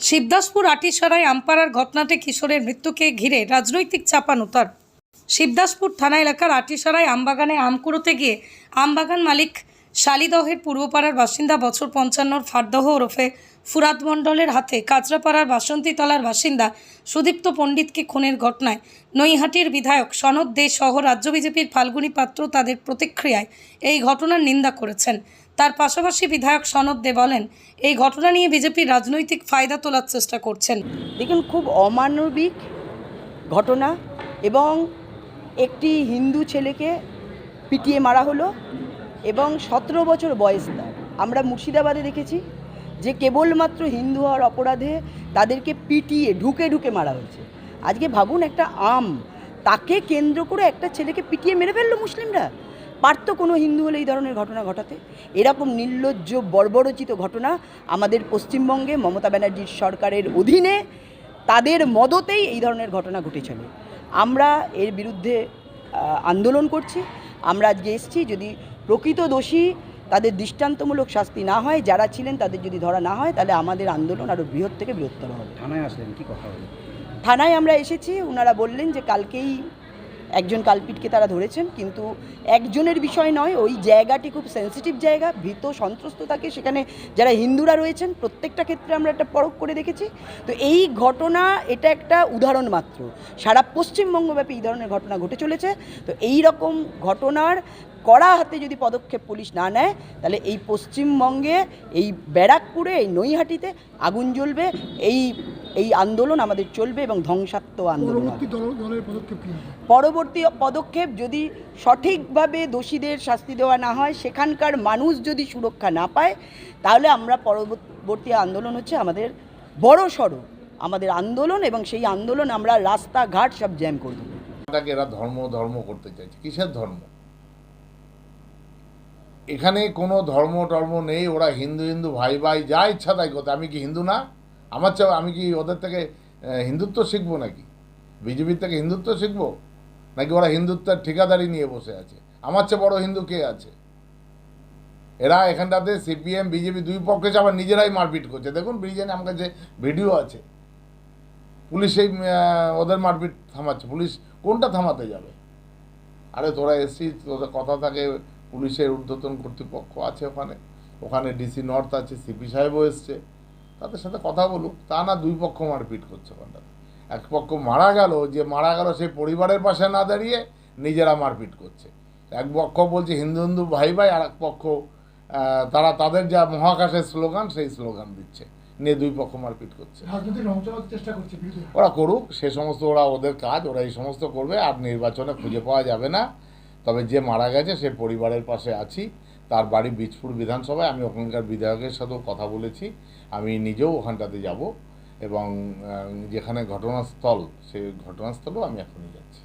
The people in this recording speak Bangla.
শিবদাসপুর আটিসারায় আমপাড়ার ঘটনাতে কিশোরের মৃত্যুকে ঘিরে রাজনৈতিক চাপানুতার শিবদাসপুর থানা এলাকার আটিসারায় আমবাগানে আম কুড়োতে গিয়ে আমবাগান মালিক শালিদহের পূর্বপাড়ার বাসিন্দা বছর পঞ্চান্নর ফারদহ ওরফে ফুরাদ মণ্ডলের হাতে কাঁচরাপাড়ার বাসন্তীতলার বাসিন্দা সুদীপ্ত পণ্ডিতকে খুনের ঘটনায় নৈহাটির বিধায়ক সনদ দে সহ রাজ্য বিজেপির ফাল্গুনী পাত্র তাদের প্রতিক্রিয়ায় এই ঘটনার নিন্দা করেছেন। তার পাশাপাশি বিধায়ক সনদ দে বলেন, এই ঘটনা নিয়ে বিজেপি রাজনৈতিক ফায়দা তোলার চেষ্টা করছেন। দেখুন, খুব অমানবিক ঘটনা এবং একটি হিন্দু ছেলেকে পিটিয়ে মারা হলো। এবং সতেরো বছর বয়স তার। আমরা মুর্শিদাবাদে দেখেছি যে কেবলমাত্র হিন্দু হওয়ার অপরাধে তাদেরকে পিটিয়ে, ঢুকে ঢুকে মারা হয়েছে। আজকে ভাবুন একটা আম, তাকে কেন্দ্র করে একটা ছেলেকে পিটিয়ে মেরে ফেলল মুসলিমরা। পারতো কোনো হিন্দু হলে এই ধরনের ঘটনা ঘটাতে। এরকম নির্লজ্জ, বর্বরচিত ঘটনা আমাদের পশ্চিমবঙ্গে মমতা ব্যানার্জির সরকারের অধীনে তাদের মদতেই এই ধরনের ঘটনা ঘটেছিল আমরা এর বিরুদ্ধে আন্দোলন করছি। আমরা আজকে এসেছি যদি প্রকৃত দোষী তাদের দৃষ্টান্তমূলক শাস্তি না হয় যারা ছিলেন তাদের যদি ধরা না হয় তাহলে আমাদের আন্দোলন আরও বৃহৎ থেকে বৃহত্তর হবে। থানায় আসলেন কি কথা হলো? থানায় আমরা এসেছি ওনারা বললেন যে কালকেই একজন কালপিটকে তারা ধরেছেন কিন্তু একজনের বিষয় নয় ওই জায়গাটি খুব সেন্সিটিভ জায়গা ভীত সন্ত্রস্ত থাকে সেখানে যারা হিন্দুরা রয়েছেন প্রত্যেকটা ক্ষেত্রে আমরা একটা পরখ করে দেখেছি। তো এই ঘটনা এটা একটা উদাহরণ মাত্র। সারা পশ্চিমবঙ্গব্যাপী এই ধরনের ঘটনা ঘটে চলেছে। তো এই রকম ঘটনার কড়া হাতে যদি পদক্ষেপ পুলিশ না নেয় তাহলে এই পশ্চিমবঙ্গে এই ব্যারাকপুরে এই নৈহাটিতে আগুন জ্বলবে এই এই আন্দোলন আমাদের চলবে এবং ধ্বংসাত্মক আন্দোলন। পরবর্তী পরবর্তী পদক্ষেপ যদি সঠিকভাবে দোষীদের শাস্তি দেওয়া না হয়, সেখানকার মানুষ যদি সুরক্ষা না পায়, তাহলে আমরা পরবর্তী আন্দোলন হচ্ছে আমাদের বড় সড়ো আমাদের আন্দোলন এবং সেই আন্দোলন আমরা রাস্তাঘাট সব জ্যাম করে দেবো। এরা ধর্ম ধর্ম করতে চাইছে। কিসের ধর্ম? এখানে কোনো ধর্ম, টর্ম নেই, ওরা হিন্দু হিন্দু, ভাই ভাই, যা ইচ্ছা তাই করতে। আমি কি হিন্দু না? আমার চাও আমি কি ওদের থেকে হিন্দুত্ব শিখব নাকি? বিজেপির থেকে হিন্দুত্ব শিখব? নাকি ওরা হিন্দুত্বের ঠিকাদারি নিয়ে বসে আছে? আমার চেয়ে বড় হিন্দু কে আছে? এরা এখানটাতে সিপিএম, বিজেপি দুই পক্ষে আবার নিজেরাই মারপিট করছে। দেখুন, ব্রিজেনে আমার কাছে ভিডিও আছে। পুলিশ এই ওদের মারপিট থামাচ্ছে। পুলিশ কোনটা থামাতে যাবে? আরে, তোরা এসছি তোদের কথা থাকে, পুলিশের ঊর্ধ্বতন কর্তৃপক্ষ আছে ওখানে। ওখানে ডিসি নর্থ আছে সিপি সাহেবও এসছে। তাদের সাথে কথা বলুক। তা না দুই পক্ষ মারপিট করছে ওখানটাতে। এক পক্ষ মারা গেল যে মারা গেল সেই পরিবারের পাশে না দাঁড়িয়ে নিজেরা মারপিট করছে। এক পক্ষ বলছে হিন্দু হিন্দু ভাই ভাই আর এক পক্ষ তারা তাদের যা মহাকাশের স্লোগান সেই স্লোগান দিচ্ছে। নিয়ে দুই পক্ষ মারপিট করছে। ওরা করুক সে সমস্ত ওরা ওদের কাজ ওরা এই সমস্ত করবে আর নির্বাচনে খুঁজে পাওয়া যাবে না। তবে যে মারা গেছে সে পরিবারের পাশে আছি তার বাড়ি বীজপুর বিধানসভায় আমি ওখানকার বিধায়কের সাথেও কথা বলেছি আমি নিজেও ওখানটাতে যাব। এবং যেখানে ঘটনাস্থল সেই ঘটনাস্থলও আমি এখনই যাচ্ছি।